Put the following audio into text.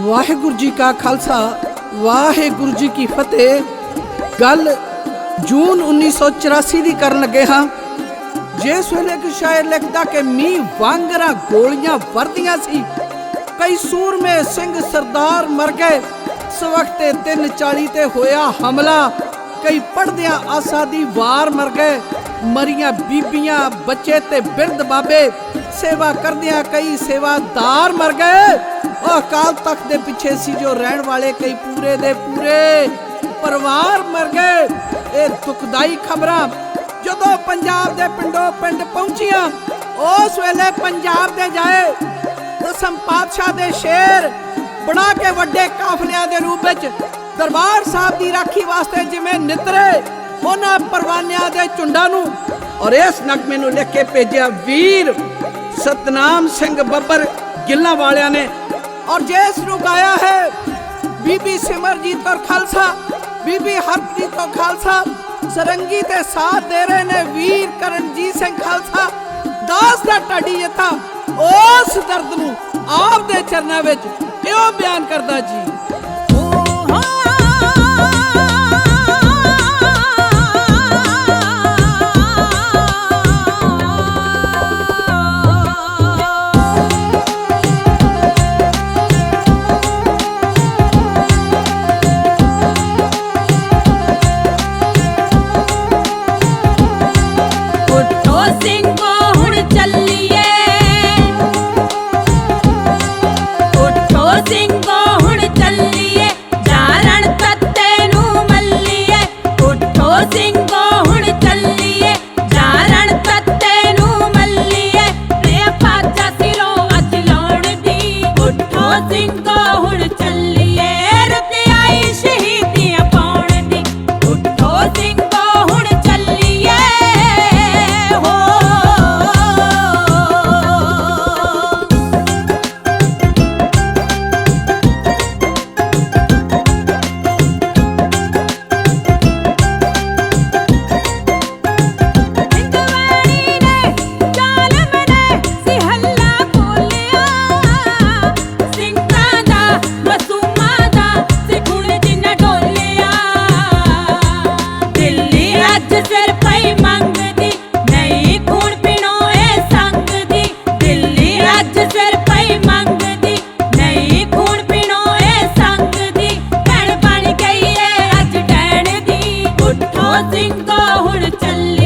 ਵਾਹਿਗੁਰੂ ਜੀ ਕਾ ਖਾਲਸਾ, ਵਾਹਿਗੁਰੂ ਜੀ ਕੀ ਫਤਿਹ। ਗੱਲ ਜੂਨ 1984 ਦੀ ਕਰਨ ਲੱਗੇ ਹਾਂ। ਜਿਸ ਵੇਲੇ ਕਿ ਸ਼ਾਇਰ ਲਿਖਦਾ ਕਿ ਮੀਂਹ ਵਾਂਗਰਾ ਗੋਲੀਆਂ ਵਰਦੀਆਂ ਸੀ, ਕਈ ਸੂਰਮੇ ਸਿੰਘ ਸਰਦਾਰ ਮਰ ਗਏ। ਸਵਖਤੇ 340 ਤੇ ਹੋਇਆ ਹਮਲਾ, ਕਈ ਪੜਦਿਆਂ ਆਸਾ ਦੀ ਵਾਰ ਮਰ ਗਏ। ਮਰੀਆਂ ਬੀਬੀਆਂ, ਬੱਚੇ ਤੇ ਬਿਰਧ ਬਾਬੇ ਸੇਵਾ ਕਰਦਿਆਂ ਕਈ ਸੇਵਾਦਾਰ ਮਰ ਗਏ। ਉਹ ਅਕਾਲ ਤਖਤ ਦੇ ਪਿੱਛੇ ਸੀ ਜੋ ਰਹਿਣ ਵਾਲੇ ਕਈ ਪੂਰੇ ਦੇ ਪੂਰੇ ਪਰਿਵਾਰ ਮਰ ਗਏ। ਇਹ ਦੁਖਦਾਈ ਖਬਰਾਂ ਜਦੋਂ ਪੰਜਾਬ ਦੇ ਪਿੰਡੋਂ ਪਿੰਡ ਪਹੁੰਚੀਆਂ, ਉਸ ਵੇਲੇ ਪੰਜਾਬ ਦੇ ਜਾਏ ਦਸਮ ਪਾਤਸ਼ਾਹ ਦੇ ਸ਼ੇਰ ਬਣਾ ਕੇ ਵੱਡੇ ਕਾਫਲਿਆਂ ਦੇ ਰੂਪ ਵਿੱਚ ਦਰਬਾਰ ਸਾਹਿਬ ਦੀ ਰਾਖੀ ਵਾਸਤੇ ਜਿਵੇਂ ਨਿਤਰੇ, ਉਹਨਾਂ ਪਰਵਾਨਿਆਂ ਦੇ ਝੁੰਡਾਂ ਨੂੰ ਔਰ ਇਸ ਨਗਮੇ ਨੂੰ ਲਿਖ ਕੇ ਭੇਜਿਆ ਵੀਰ ਸਤਨਾਮ ਸਿੰਘ ਬੱਬਰ ਗਿੱਲਾਂ ਵਾਲਿਆਂ ਨੇ। ਔਰ ਜਿਸ ਨੂੰ ਗਾਇਆ ਹੈ, ਬੀਬੀ ਸਿਮਰਜੀਤ ਕੌਰ ਖਾਲਸਾ, ਬੀਬੀ ਹਰਪ੍ਰੀਤ ਕੌਰ ਖਾਲਸਾ, ਸਰੰਗੀ ਤੇ ਸਾਥ ਦੇ ਰਹੇ ਨੇ ਵੀਰ ਕਰਨਜੀਤ ਸਿੰਘ ਖਾਲਸਾ। ਦਾਸ ਦਾ ਢਾਡੀ ਜਥਾ ਉਸ ਦਰਦ ਨੂੰ ਆਪ ਦੇ ਚਰਨਾਂ ਵਿੱਚ ਕਿਉਂ ਬਿਆਨ ਕਰਦਾ ਜੀ? Brinco सिंगाहण चल